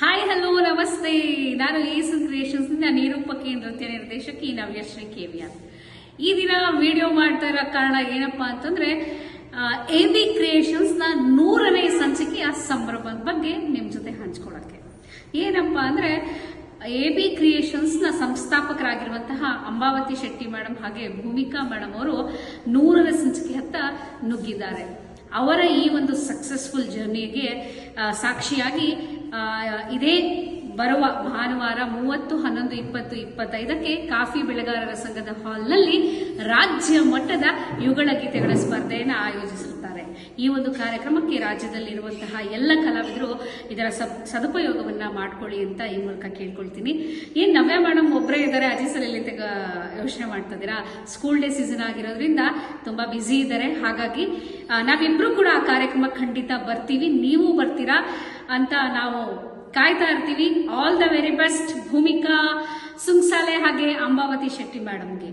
Hi hello ನಮಸ್ತೆ. ನಾನು ಈಸನ್ ಕ್ರಿಯೇಷನ್ಸ್ನಿಂದ ನಿರೂಪಕಿ ನೃತ್ಯ ನಿರ್ದೇಶಕಿ ನವ್ಯಶ್ರೀ ಕೇವಿಯ ಈ ದಿನ ವಿಡಿಯೋ ಮಾಡ್ತಾ ಇರೋ ಕಾರಣ ಏನಪ್ಪಾ ಅಂತಂದ್ರೆ ಎ ಬಿ ಕ್ರಿಯೇಷನ್ಸ್ನ ನೂರನೇ ಸಂಚಿಕೆಯ ಸಂಭ್ರಮದ ಬಗ್ಗೆ ನಿಮ್ ಜೊತೆ ಹಂಚ್ಕೊಳಕ್ಕೆ ಏನಪ್ಪಾ ಅಂದ್ರೆ ಎ ಬಿ ಕ್ರಿಯೇಷನ್ಸ್ನ ಸಂಸ್ಥಾಪಕರಾಗಿರುವಂತಹ ಅಂಬಾವತಿ ಶೆಟ್ಟಿ ಮೇಡಮ್ ಹಾಗೆ ಭೂಮಿಕಾ ಮೇಡಮ್ ಅವರು ನೂರನೇ ಸಂಚಿಕೆ ಹತ್ತ ನುಗ್ಗಿದ್ದಾರೆ. ಅವರ ಈ ಒಂದು ಸಕ್ಸಸ್ಫುಲ್ ಜರ್ನಿಗೆ ಸಾಕ್ಷಿಯಾಗಿ ಇದೇ ಬರುವ ಭಾನುವಾರ ಮೂವತ್ತು, ಹನ್ನೊಂದು, ಇಪ್ಪತ್ತು, ಇಪ್ಪತ್ತೈದಕ್ಕೆ ಕಾಫಿ ಬೆಳೆಗಾರರ ಸಂಘದ ಹಾಲ್ನಲ್ಲಿ ರಾಜ್ಯ ಮಟ್ಟದ ಯುಗಳ ಗೀತೆಗಳ ಸ್ಪರ್ಧೆಯನ್ನು ಆಯೋಜಿಸುತ್ತಾರೆ. ಈ ಒಂದು ಕಾರ್ಯಕ್ರಮಕ್ಕೆ ರಾಜ್ಯದಲ್ಲಿರುವಂತಹ ಎಲ್ಲ ಕಲಾವಿದರು ಇದರ ಸದುಪಯೋಗವನ್ನ ಮಾಡ್ಕೊಳ್ಳಿ ಅಂತ ಈ ಮೂಲಕ ಕೇಳ್ಕೊಳ್ತೀನಿ. ಏನ್ ನವ್ಯ ಮೇಡಮ್ ಒಬ್ಬರೇ ಇದ್ದಾರೆ ಅಜಿ ಯೋಚನೆ ಮಾಡ್ತಾ ಸ್ಕೂಲ್ ಡೇ ಸೀಸನ್ ಆಗಿರೋದ್ರಿಂದ ತುಂಬಾ ಬ್ಯುಸಿ ಇದ್ದಾರೆ. ಹಾಗಾಗಿ ನಾವಿಬ್ರು ಕೂಡ ಆ ಕಾರ್ಯಕ್ರಮ ಖಂಡಿತ ಬರ್ತೀವಿ. ನೀವು ಬರ್ತೀರಾ? ಅಂತ ನಾವು ಕಾಯ್ತಾ ಇರ್ತೀವಿ. All the very best Bhoomika Sungsale ಹಾಗೆ ಅಂಬಾವತಿ ಶೆಟ್ಟಿ ಮೇಡಮ್ಗೆ